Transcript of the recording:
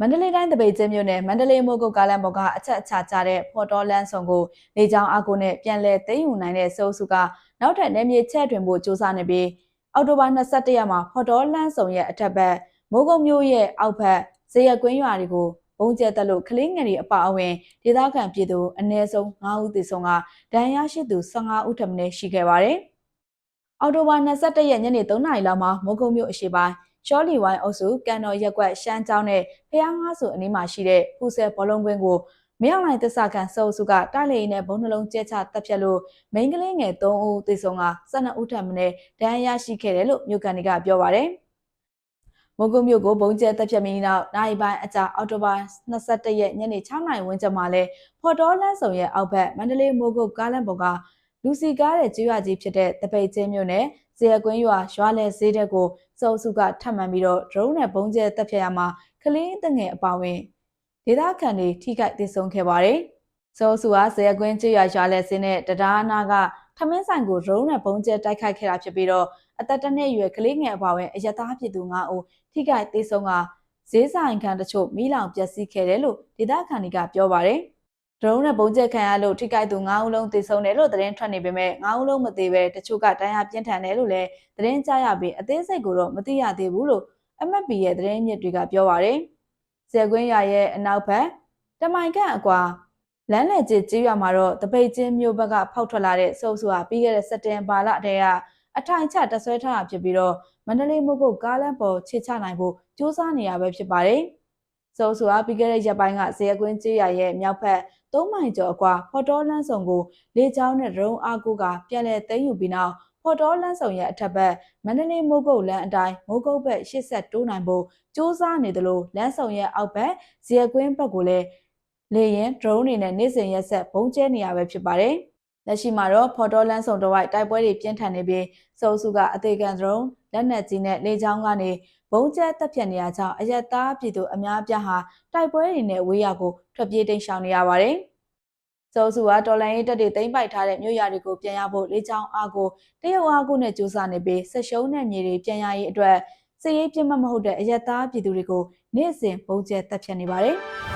မန္တလေးတိုင်းတပိတ်ကျင်းမြို့နယ်မန္တလေးမိုးကုတ်ကားလမ်းပေါ်ကအချက်အချကြတဲ့ဖော်တော်လန်းဆောင်ကိုလေကြောင်းအကူနဲ့ပြန်လည်သိမ်းယူနိုင်တဲ့စိုးစုကနောက်ထပ်နယ်မြေချက်တွင်ဖို့စ조사နေပြီးအောက်တိုဘာ22ရက်မှာဖော်တော်လန်းဆောင်ရဲ့အထက်ဘက်မိုးကုတ်မြို့ရဲ့အောက်ဘက်ဇေယျကွင်းရွာတွေကိုဘုံကျဲတက်လို့ကလေးငယ်တွေအပအဝင်ဒေသခံပြည်သူအနည်းဆုံး9ဦးသေဆုံးကဒဏ်ရာရှိသူ15ဦးထပ်မံရှိခဲ့ပါတယ်။အော်တိုဘာ21ရက်ညနေ3နာရီလောက်မှာမိုးကုတ်မြို့အရှိပိုင်း ရှောလီဝိုင်းအုပ်စုကန်တော်ရက်ကွက်ရှမ်းကျောင်းနဲ့ဖျားငါးစုအနီးမှာရှိတဲ့ပူဆယ်ဘောလုံးကွင်းကိုမရောက်နိုင်သစ္စာခံစုပ်စုကတိုက်လေနဲ့ဘုံနှလုံးကျဲချတပ်ဖြတ်လို့မိန်းကလေးငယ်3ဦးသေဆုံးက12ဦးထပ်မံဒဏ်ရာရရှိခဲ့တယ်လို့မြို့ကန်တွေကပြောပါတယ်။မုံကုမြို့ကိုဘုံကျဲတပ်ဖြတ်ပြီးနောက်နိုင်ပိုင်းအကြာအောက်တိုဘာ22ရက်ညနေ6နာရီဝန်းကျင်မှာလဲဖော်တော်လန်းဆောင်ရဲ့အောက်ဘက်မန္တလေးမိုးကုတ်ကားလမ်းပေါ်က လူစီကားတဲ့ကျွော်ကြီးဖြစ်တဲ့တပိတ်ချင်းမြို့နယ်ဇေယကွင်းရွာရွာလဲဈေးတဲ့ကိုစုံစုကထပ်မံပြီးတော့ drone နဲ့ပုံကျဲတက်ဖြတ်ရမှာကလေးတငယ်အပါဝင်ဒေသခံတွေထိခိုက်ဒေဆုံးခဲ့ပါတယ်။စုံစုကဇေယကွင်းကျွော်ရွာလဲဈေးနဲ့တရားနာကထမင်းဆိုင်ကို drone နဲ့ပုံကျဲတိုက်ခိုက်ခဲ့တာဖြစ်ပြီးတော့အသက်တစ်နှစ်အရွယ်ကလေးငယ်အပါဝင်အရသားပြည်သူ9ဦးထိခိုက်ဒေဆုံးကဈေးဆိုင်ခံတချို့မိလောင်ပျက်စီးခဲ့တယ်လို့ဒေသခံတွေကပြောပါတယ်။ ဒရုန်းနဲ့ပုံကျက်ခံရလို့ထိခိုက်သူ9ဦးလုံးသေဆုံးတယ်လို့သတင်းထွက်နေပေမဲ့9ဦးလုံးမသေးပဲတချို့ကတရားပြင်းထန်တယ်လို့လည်းသတင်းကြားရပြီးအသေးစိတ်ကိုတော့မသိရသေးဘူးလို့ MFP ရဲ့သတင်းမြစ်တွေကပြောပါရယ်။ဇေကွင်းရရဲ့အနောက်ဘက်တမိုင်ခန့်အကွာလမ်းလည်ကျကျေးရွာမှာတော့တပိတ်ချင်းမြို့ဘက်ကဖောက်ထွက်လာတဲ့စုပ်စုဟာပြီးခဲ့တဲ့စက်တင်ဘာလတည်းကအထိုင်ချတဆွဲထားတာဖြစ်ပြီးတော့မန္တလေးမြို့ကုတ်ကားလမ်းပေါ်ခြေချနိုင်ဖို့စ조사နေရပဲဖြစ်ပါတယ်။ စုပ်စုဟာပြီးခဲ့တဲ့ရက်ပိုင်းကဇေကွင်းကျေးရွာရဲ့မြောက်ဘက်3မိုင်ကျော်အကွာဖော်တော်လန်းဆောင်ကိုလေကြောင်းနဲ့ဒရုန်းအားကိုကပြန်လည်သိမ်းယူပြီးနောက်ဖော်တော်လန်းဆောင်ရဲ့အထက်ဘက်မန္တလေးမိုးကုတ်လမ်းအတိုင်းမိုးကုတ်ဘက်ရှစ်ဆက်တိုးနိုင်ဖို့စ조사နေတယ်လို့လမ်းဆောင်ရဲ့အောက်ဘက်ဇီယကွင်းဘက်ကိုလည်းလေရင်ဒရုန်းတွေနဲ့နေ့စဉ်ရက်ဆက်ဘုံကျဲနေရပဲဖြစ်ပါတယ်။ လက်ရှိမှာတော့ဖော်တော်လန်းဆောင်တဝိုက်တိုက်ပွဲတွေပြင်းထန်နေပြီးစုံစုကအသေးခံဒရုန်းလက်နက်ကြီးနဲ့လေကြောင်းကနေဘုံကျဲတက်ပြတ်နေရကြောင်းအရက်သားပြည်သူအများအပြားဟာတိုက်ပွဲတွေနဲ့ဝေးရကိုထွက်ပြေးတိမ်းရှောင်နေရပါတယ်။စောစုကတော်လိုင်းရေးတပ်တွေသိမ်းပိုက်ထားတဲ့မြို့ရွာတွေကိုပြန်ရဖို့လေးချောင်းအားကိုတရုတ်အားကိုနဲ့ကြိုးစားနေပြီးဆက်ရှုံးတဲ့မြေတွေပြန်ရရေးအတွက်စစ်ရေးပြတ်မှတ်မဟုတ်တဲ့အယက်သားပြည်သူတွေကိုနေ့စဉ်ပုံကျဲတပ်ဖြတ်နေပါတယ်။